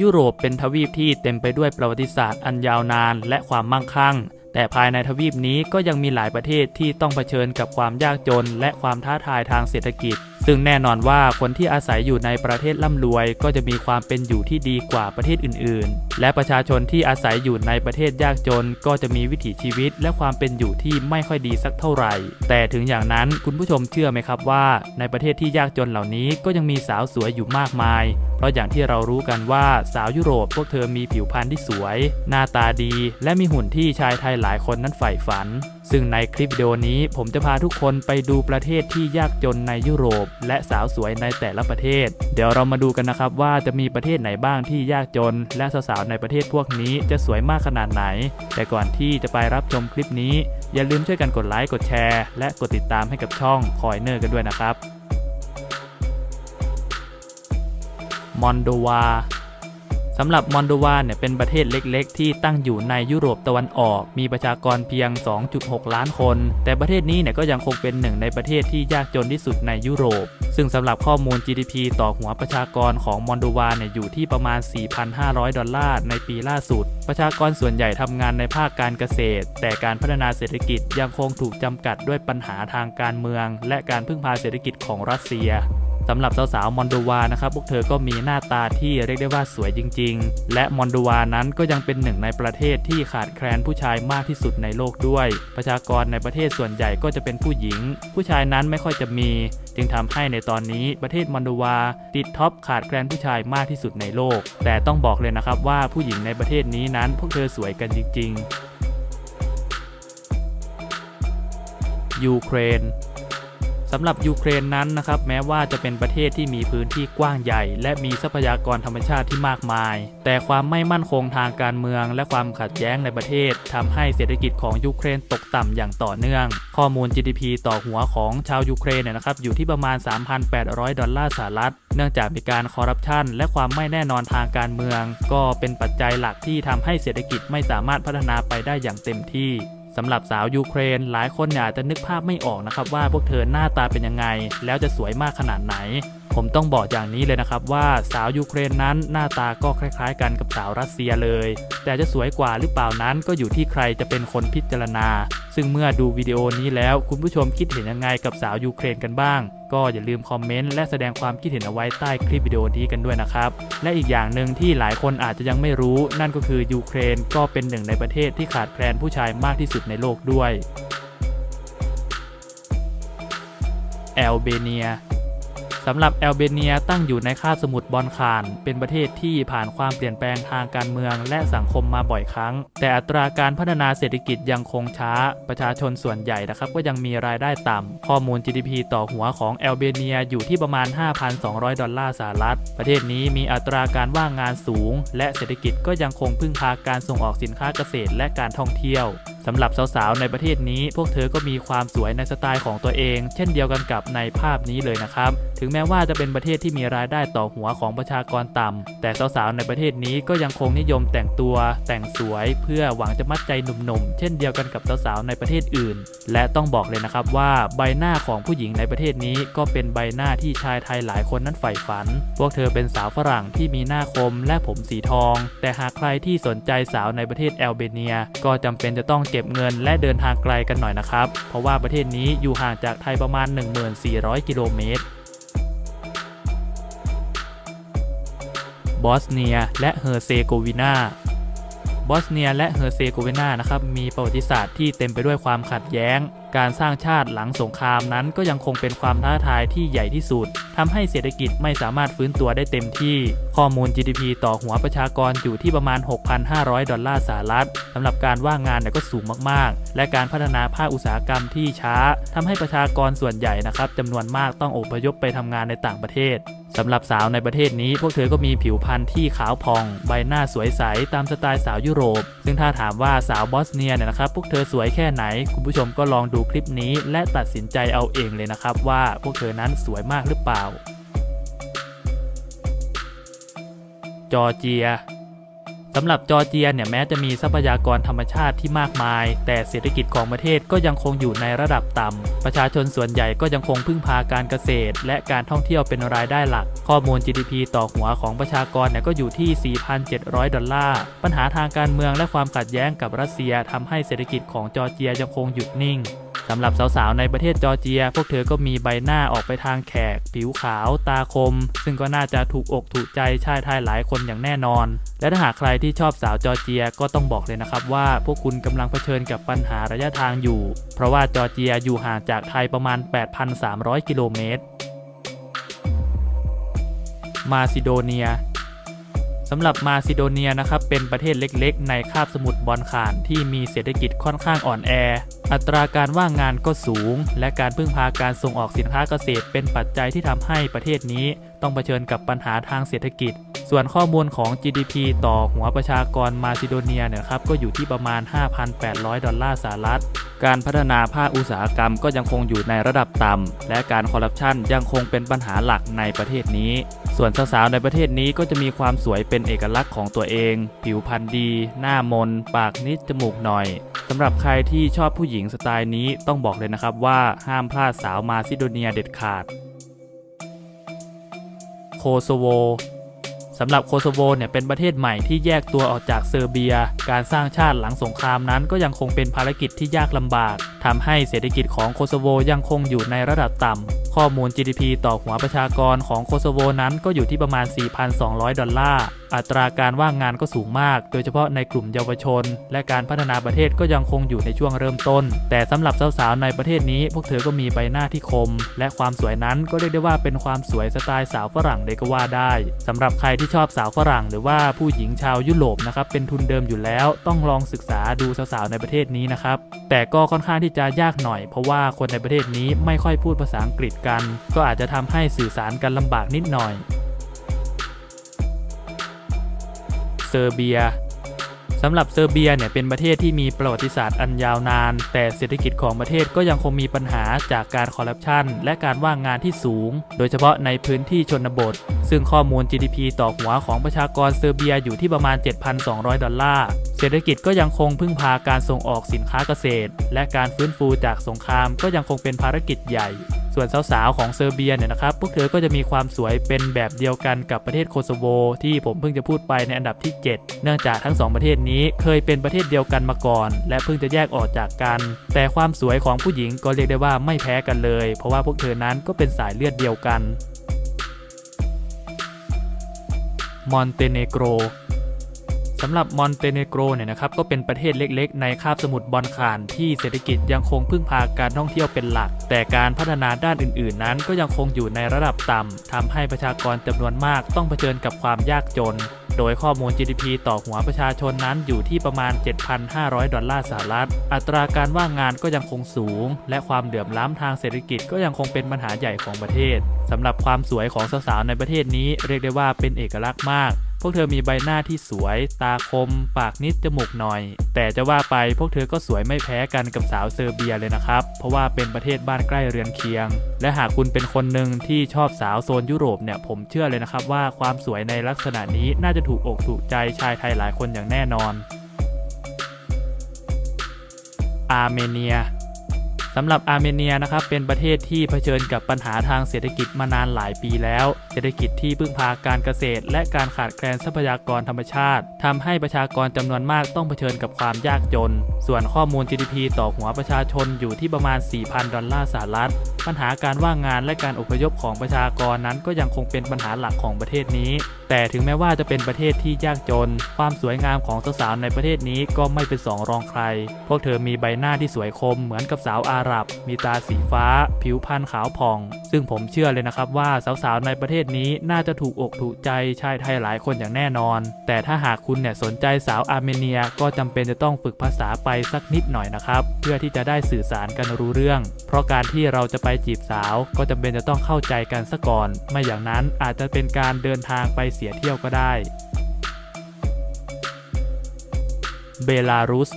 ยุโรปเป็นทวีปที่เต็มไปด้วยประวัติศาสตร์อันยาวนานและความมั่งคั่ง แต่ภายในทวีปนี้ก็ยังมีหลายประเทศที่ต้องเผชิญกับความยากจน และความท้าทายทางเศรษฐกิจ ซึ่งแน่นอนว่าคนที่อาศัยอยู่ในประเทศร่ำรวย ก็จะมีความเป็นอยู่ที่ดีกว่าประเทศอื่น ๆ และประชาชนที่อาศัยอยู่ในประเทศยากจน ก็จะมีวิถีชีวิต และความเป็นอยู่ที่ไม่ค่อยดีสักเท่าไหร่ แต่ถึงอย่างนั้นคุณผู้ชมเชื่อไหมครับว่า ในประเทศที่ยากจนเหล่านี้ก็ยังมีสาวสวยอยู่มากมาย เพราะอย่างที่เรารู้กันว่าสาวยุโรปพวกเธอมีผิวพรรณที่สวย หน้าตาดี และมีหุ่นที่ชายไทยหลายคนนั้นใฝ่ฝัน ซึ่งในคลิปวิดีโอนี้ผมจะพาทุกคนไปดูประเทศที่ยากจนในยุโรป และสาวสวยในแต่ละประเทศ เดี๋ยวเรามาดูกันนะครับว่าจะมีประเทศไหนบ้างที่ยากจน และสาวๆในประเทศพวกนี้จะสวยมากขนาดไหน แต่ก่อนที่จะไปรับชมคลิปนี้ อย่าลืมช่วยกันกดไลค์กดแชร์ และกดติดตามให้กับช่องคอยเนอร์กันด้วยนะครับมอนโดวา สำหรับมอนโดวาเนี่ยเป็นประเทศเล็กๆ ที่ตั้งอยู่ในยุโรปตะวันออก มีประชากรเพียง 2.6 ล้านคน แต่ประเทศนี้เนี่ยก็ยังคงเป็นหนึ่งในประเทศที่ยากจนที่สุดในยุโรป ซึ่งสำหรับข้อมูล GDP ต่อหัวประชากรของมอนโดวาเนี่ยอยู่ที่ประมาณ 4,500 ดอลลาร์ในปีล่าสุด ประชากรส่วนใหญ่ทำงานในภาคการเกษตร แต่การพัฒนาเศรษฐกิจยังคงถูกจำกัดด้วยปัญหาทางการเมือง และการพึ่งพาเศรษฐกิจของรัสเซีย สำหรับสาวๆมอนโดวานะครับพวกเธอก็มีหน้าตาที่เรียกได้ว่าสวยจริง ๆ และมอนโดวานั้นก็ยังเป็นหนึ่งในประเทศที่ขาดแคลนผู้ชายมากที่สุดในโลกด้วย ประชากรในประเทศส่วนใหญ่ก็จะเป็นผู้หญิง ผู้ชายนั้นไม่ค่อยจะมี จึงทำให้ในตอนนี้ประเทศมอนโดวาติดท็อปขาดแคลนผู้ชายมากที่สุดในโลก แต่ต้องบอกเลยนะครับว่าผู้หญิงในประเทศนี้นั้นพวกเธอสวยกันจริง ๆยูเครน สำหรับยูเครนนั้นนะครับแม้ว่าจะเป็นประเทศที่มีพื้นที่กว้างใหญ่ และมีทรัพยากรธรรมชาติที่มากมาย แต่ความไม่มั่นคงทางการเมือง และความขัดแย้งในประเทศทำให้เศรษฐกิจของยูเครนตกต่ำอย่างต่อเนื่อง ข้อมูล GDP ต่อหัวของชาวยูเครนเนี่ยนะครับอยู่ที่ประมาณ 3,800 ดอลลาร์สหรัฐ เนื่องจากมีการคอร์รัปชันและความไม่แน่นอนทางการเมือง ก็เป็นปัจจัยหลักที่ทำให้เศรษฐกิจไม่สามารถพัฒนาไปได้อย่างเต็มที่ สำหรับสาวยูเครน หลายคนเนี่ยอาจจะนึกภาพไม่ออกนะครับว่าพวกเธอหน้าตาเป็นยังไง แล้วจะสวยมากขนาดไหน ผมต้องบอกอย่างนี้เลยนะครับว่าสาวยูเครนนั้นหน้าตาก็คล้ายๆ กันกับสาวรัสเซียเลย แต่จะสวยกว่าหรือเปล่านั้นก็อยู่ที่ใครจะเป็นคนพิจารณา ซึ่งเมื่อดูวิดีโอนี้แล้วคุณผู้ชมคิดเห็นยังไงกับสาวยูเครนกันบ้าง ก็อย่าลืมคอมเมนต์และแสดงความคิดเห็นเอาไว้ใต้คลิปวิดีโอนี้กันด้วยนะครับ และอีกอย่างหนึ่งที่หลายคนอาจจะยังไม่รู้ นั่นก็คือยูเครนก็เป็นหนึ่งในประเทศที่ขาดแคลนผู้ชายมากที่สุดในโลกด้วยแอลเบเนีย สำหรับแอลเบเนียตั้งอยู่ในคาบสมุทรบอลขาน เป็นประเทศที่ผ่านความเปลี่ยนแปลงทางการเมืองและสังคมมาบ่อยครั้ง แต่อัตราการพัฒนาเศรษฐกิจยังคงช้า ประชาชนส่วนใหญ่นะครับก็ยังมีรายได้ต่ำ ข้อมูล GDP ต่อหัวของแอลเบเนียอยู่ที่ประมาณ 5,200 ดอลลาร์สหรัฐ ประเทศนี้มีอัตราการว่างงานสูง และเศรษฐกิจก็ยังคงพึ่งพาการส่งออกสินค้าเกษตรและการท่องเที่ยวำหรับสาวๆในประเทศนี้พวกเธอก็มีความสวยในสไตล์ของตัวเอง เช่นเดียวกันกับในภาพนี้เลยนะครับ ถึงแม้ว่าจะเป็นประเทศที่มีรายได้ต่อหัวของประชากรต่ำ แต่สาวๆในประเทศนี้ก็ยังคงนิยมแต่งตัวแต่งสวย เพื่อหวังจะมัดใจหนุ่มๆ เช่นเดียวกันกับสาวๆในประเทศอื่น และต้องบอกเลยนะครับว่าใบหน้าของผู้หญิงในประเทศนี้ก็เป็นใบหน้าที่ชายไทยหลายคนนั้นใฝ่ฝัน พวกเธอเป็นสาวฝรั่งที่มีหน้าคมและผมสีทอง แต่หากใครที่สนใจสาวในประเทศแอลเบเนีย ก็จำเป็นจะต้องเก็บเงินและเดินทางไกลกันหน่อยนะครับ เพราะว่าประเทศนี้อยู่ห่างจากไทยประมาณ 1400 กิโลเมตรบอสเนียและเฮอร์เซโกวีนาบอสเนียและเฮอร์เซโกวีนานะครับมีประวัติศาสตร์ที่เต็มไปด้วยความขัดแย้ง การสร้างชาติหลังสงครามนั้นก็ยังคงเป็นความท้าทายที่ใหญ่ที่สุดทำให้เศรษฐกิจไม่สามารถฟื้นตัวได้เต็มที่ ข้อมูล GDP ต่อหัวประชากรอยู่ที่ประมาณ 6,500 ดอลลาร์สหรัฐสำหรับการว่างงานเนี่ยก็สูงมากๆ และการพัฒนาภาคอุตสาหกรรมที่ช้าทำให้ประชากรส่วนใหญ่นะครับจำนวนมากต้องอพยพไปทำงานในต่างประเทศสำหรับสาวในประเทศนี้ พวกเธอก็มีผิวพรรณที่ขาวผ่อง ใบหน้าสวยใสตามสไตล์สาวยุโรป ซึ่งถ้าถามว่าสาวบอสเนียเนี่ยนะครับ พวกเธอสวยแค่ไหน คุณผู้ชมก็ลองดูคลิปนี้ และตัดสินใจเอาเองเลยนะครับ ว่าพวกเธอนั้นสวยมากหรือเปล่าจอร์เจียสำหรับจอร์เจียเนี่ยแม้จะมีทรัพยากรธรรมชาติที่มากมาย แต่เศรษฐกิจของประเทศก็ยังคงอยู่ในระดับต่ำ ประชาชนส่วนใหญ่ก็ยังคงพึ่งพาการเกษตร และการท่องเที่ยวเป็นรายได้หลัก ข้อมูล GDP ต่อหัวของประชากรเนี่ยก็อยู่ที่ 4,700 ดอลลาร์ ปัญหาทางการเมืองและความขัดแย้งกับรัสเซียทำให้เศรษฐกิจของจอร์เจียยังคงหยุดนิ่ง สำหรับสาวๆ ในประเทศจอร์เจีย พวกเธอก็มีใบหน้าออกไปทางแขก ผิวขาว ตาคม ซึ่งก็น่าจะถูกอกถูกใจชายไทยหลายคนอย่างแน่นอน และถ้าหากใครที่ชอบสาวจอร์เจียก็ต้องบอกเลยนะครับว่าพวกคุณกำลังเผชิญกับปัญหาระยะทางอยู่ เพราะว่าจอร์เจียอยู่ห่างจากไทยประมาณ 8,300 กิโลเมตร มาซิโดเนีย สำหรับมาซิโดเนียนะครับเป็นประเทศเล็กๆ ในคาบสมุทรบอลข่านที่มีเศรษฐกิจค่อนข้างอ่อนแอ อัตราการว่างงานก็สูง และการพึ่งพาการส่งออกสินค้าเกษตร เป็นปัจจัยที่ทำให้ประเทศนี้ ต้องเผชิญกับปัญหาทางเศรษฐกิจ ส่วนข้อมูลของ GDP ต่อหัวประชากรมาซิโดเนียเนี่ยครับก็อยู่ที่ประมาณ 5,800 ดอลลาร์สหรัฐ การพัฒนาภาคอุตสาหกรรมก็ยังคงอยู่ในระดับต่ำ และการคอร์รัปชันยังคงเป็นปัญหาหลักในประเทศนี้ ส่วนสาวๆในประเทศนี้ก็จะมีความสวยเป็นเอกลักษณ์ของตัวเอง ผิวพรรณดี หน้ามน ปากนิดจมูกหน่อยสำหรับใครที่ชอบผู้หญิงสไตล์นี้ต้องบอกเลยนะครับว่าห้ามพลาดสาวมาซิโดเนียเด็ดขาด โคโซโว สำหรับโคโซโวเนี่ยเป็นประเทศใหม่ที่แยกตัวออกจากเซอร์เบีย การสร้างชาติหลังสงครามนั้นก็ยังคงเป็นภารกิจที่ยากลำบากทำให้เศรษฐกิจของโคโซโวยังคงอยู่ในระดับต่ำข้อมูล GDP ต่อหัวประชากรของโคโซโวนั้นก็อยู่ที่ประมาณ 4,200 ดอลลาร์ อัตราการว่างงานก็สูงมาก โดยเฉพาะในกลุ่มเยาวชน และการพัฒนาประเทศก็ยังคงอยู่ในช่วงเริ่มต้น แต่สำหรับสาวๆในประเทศนี้ พวกเธอก็มีใบหน้าที่คม และความสวยนั้นก็เรียกได้ว่าเป็นความสวยสไตล์สาวฝรั่งเลยก็ว่าได้สำหรับใครที่ชอบสาวฝรั่ง หรือว่าผู้หญิงชาวยุโรปนะครับเป็นทุนเดิมอยู่แล้ว ต้องลองศึกษาดูสาวๆในประเทศนี้นะครับแต่ก็ค่อนข้างที่จะยากหน่อย เพราะว่าคนในประเทศนี้ไม่ค่อยพูดภาษาอังกฤษกัน ก็อาจจะทำให้สื่อสารกันลำบากนิดหน่อย เซอร์เบียสำหรับเซอร์เบียเนี่ยเป็นประเทศที่มีประวัติศาสตร์อันยาวนาน แต่เศรษฐกิจของประเทศก็ยังคงมีปัญหาจากการคอร์รัปชันและการว่างงานที่สูง โดยเฉพาะในพื้นที่ชนบท ซึ่งข้อมูล GDP ต่อหัวของประชากรเซอร์เบียอยู่ที่ประมาณ 7,200 ดอลลาร์ เศรษฐกิจก็ยังคงพึ่งพาการส่งออกสินค้าเกษตร และการฟื้นฟูจากสงครามก็ยังคงเป็นภารกิจใหญ่ ส่วนสาวๆของเซอร์เบียเนี่ยนะครับพวกเธอก็จะมีความสวยเป็นแบบเดียวกันกับประเทศโคโซโว ที่ผมเพิ่งจะพูดไปในอันดับที่ 7 เนื่องจากทั้งสองประเทศนี้เคยเป็นประเทศเดียวกันมาก่อน และเพิ่งจะแยกออกจากกัน แต่ความสวยของผู้หญิงก็เรียกได้ว่าไม่แพ้กันเลย เพราะว่าพวกเธอนั้นก็เป็นสายเลือดเดียวกันมอนเตเนโกร สำหรับมอนเตเนโกรเนี่ยนะครับก็เป็นประเทศเล็กๆ ในคาบสมุทรบอลข่านที่เศรษฐกิจยังคงพึ่งพาการท่องเที่ยวเป็นหลัก แต่การพัฒนาด้านอื่นๆ นั้นก็ยังคงอยู่ในระดับต่ำทำให้ประชากรจำนวนมากต้องเผชิญกับความยากจน โดยข้อมูล GDP ต่อหัวประชาชนนั้นอยู่ที่ประมาณ 7,500 ดอลลาร์สหรัฐ อัตราการว่างงานก็ยังคงสูง และความเหลื่อมล้ำทางเศรษฐกิจก็ยังคงเป็นปัญหาใหญ่ของประเทศสำหรับความสวยของสาวๆในประเทศนี้เรียกได้ว่าเป็นเอกลักษณ์มาก พวกเธอมีใบหน้าที่สวย ตาคม ปากนิดจมูกหน่อย แต่จะว่าไปพวกเธอก็สวยไม่แพ้กันกับสาวเซอร์เบียเลยนะครับ เพราะว่าเป็นประเทศบ้านใกล้เรือนเคียง และหากคุณเป็นคนหนึ่งที่ชอบสาวโซนยุโรปเนี่ยผมเชื่อเลยนะครับว่าความสวยในลักษณะนี้น่าจะถูกอกถูกใจชายไทยหลายคนอย่างแน่นอน อาร์เมเนีย สำหรับอาร์เมเนียนะครับเป็นประเทศที่เผชิญกับปัญหาทางเศรษฐกิจมานานหลายปีแล้ว เศรษฐกิจที่พึ่งพาการเกษตร และการขาดแคลนทรัพยากรธรรมชาติทำให้ประชากรจำนวนมากต้องเผชิญกับความยากจน ส่วนข้อมูล GDP ต่อหัวประชาชนอยู่ที่ประมาณ 4,000 ดอลลาร์สหรัฐ ปัญหาการว่างงานและการอพยพของประชากรนั้นก็ยังคงเป็นปัญหาหลักของประเทศนี้ แต่ถึงแม้ว่าจะเป็นประเทศที่ยากจน ความสวยงามของสาวๆในประเทศนี้ก็ไม่เป็นสองรองใคร พวกเธอมีใบหน้าที่สวยคมเหมือนกับสาวอาหรับ มีตาสีฟ้า ผิวพรรณขาวผ่อง ซึ่งผมเชื่อเลยนะครับว่าสาวๆในประเทศนี้น่าจะถูกอกถูกใจชายไทยหลายคนอย่างแน่นอน แต่ถ้าหากคุณเนี่ยสนใจสาวอาร์เมเนียก็จำเป็นจะต้องฝึกภาษาไปสักนิดหน่อยนะครับ เพื่อที่จะได้สื่อสารกันรู้เรื่อง เพราะการที่เราจะไปจีบสาวก็จำเป็นจะต้องเข้าใจกันซะก่อน ไม่อย่างนั้นอาจจะเป็นการเดินทางไปเสียเที่ยวก็ได้เบลารุส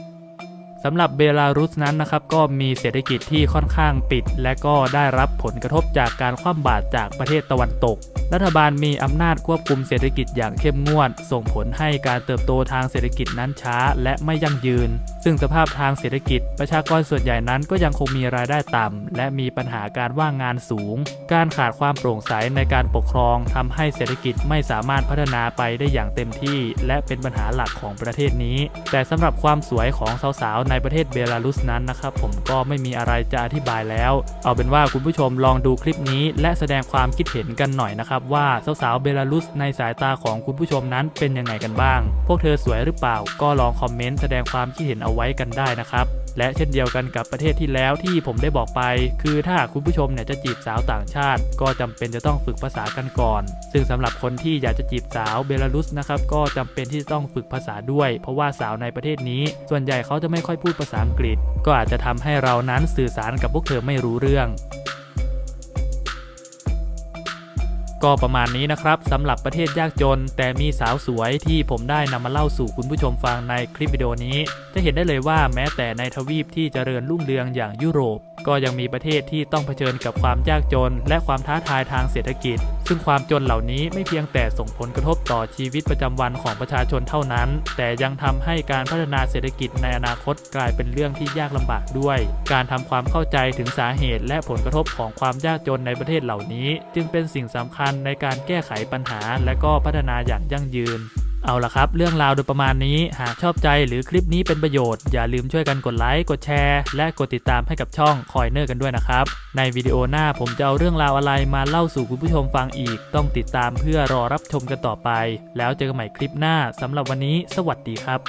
สำหรับเบลารุสนั้นนะครับก็มีเศรษฐกิจที่ค่อนข้างปิด และก็ได้รับผลกระทบจากการคว่ำบาตรจากประเทศตะวันตก รัฐบาลมีอำนาจควบคุมเศรษฐกิจอย่างเข้มงวด ส่งผลให้การเติบโตทางเศรษฐกิจนั้นช้าและไม่ยั่งยืน ซึ่งสภาพทางเศรษฐกิจ ประชากรส่วนใหญ่นั้นก็ยังคงมีรายได้ต่ำ และมีปัญหาการว่างงานสูง การขาดความโปร่งใสในการปกครองทำให้เศรษฐกิจไม่สามารถพัฒนาไปได้อย่างเต็มที่ และเป็นปัญหาหลักของประเทศนี้ แต่สำหรับความสวยของสาวๆในประเทศเบลารุสนั้นนะครับผมก็ไม่มีอะไรจะอธิบายแล้ว เอาเป็นว่าคุณผู้ชมลองดูคลิปนี้ และแสดงความคิดเห็นกันหน่อยนะครับว่าสาวๆเบลารุสในสายตาของคุณผู้ชมนั้นเป็นยังไงกันบ้าง พวกเธอสวยหรือเปล่า ก็ลองคอมเมนต์แสดงความคิดเห็นเอาไว้กันได้นะครับและเช่นเดียวกันกับประเทศที่แล้วที่ผมได้บอกไป คือถ้าคุณผู้ชมเนี่ยจะจีบสาวต่างชาติ ก็จำเป็นจะต้องฝึกภาษากันก่อน ซึ่งสำหรับคนที่อยากจะจีบสาวเบลารุสนะครับก็จำเป็นที่จะต้องฝึกภาษาด้วย เพราะว่าสาวในประเทศนี้ ส่วนใหญ่เขาจะไม่ค่อยพูดภาษาอังกฤษ ก็อาจจะทำให้เรานั้นสื่อสารกับพวกเธอไม่รู้เรื่อง ก็ประมาณนี้นะครับสำหรับประเทศยากจน แต่มีสาวสวยที่ผมได้นำมาเล่าสู่คุณผู้ชมฟังในคลิปวิดีโอนี้ จะเห็นได้เลยว่าแม้แต่ในทวีปที่เจริญรุ่งเรืองอย่างยุโรป ก็ยังมีประเทศที่ต้องเผชิญกับความยากจน และความท้าทายทางเศรษฐกิจซึ่งความจนเหล่านี้ไม่เพียงแต่ส่งผลกระทบต่อชีวิตประจำวันของประชาชนเท่านั้น แต่ยังทำให้การพัฒนาเศรษฐกิจในอนาคตกลายเป็นเรื่องที่ยากลำบากด้วย การทำความเข้าใจถึงสาเหตุ และผลกระทบของความยากจนในประเทศเหล่านี้ จึงเป็นสิ่งสำคัญในการแก้ไขปัญหาและก็พัฒนาอย่างยั่งยืน เอาละครับ เรื่องราวโดยประมาณนี้ หากชอบใจหรือคลิปนี้เป็นประโยชน์ อย่าลืมช่วยกันกดไลค์ กดแชร์ และกดติดตามให้กับช่องคอยเนอร์กันด้วยนะครับ ในวิดีโอหน้าผมจะเอาเรื่องราวอะไรมาเล่าสู่คุณผู้ชมฟังอีก ต้องติดตามเพื่อรอรับชมกันต่อไป แล้วเจอกันใหม่คลิปหน้าสำหรับวันนี้ สวัสดีครับ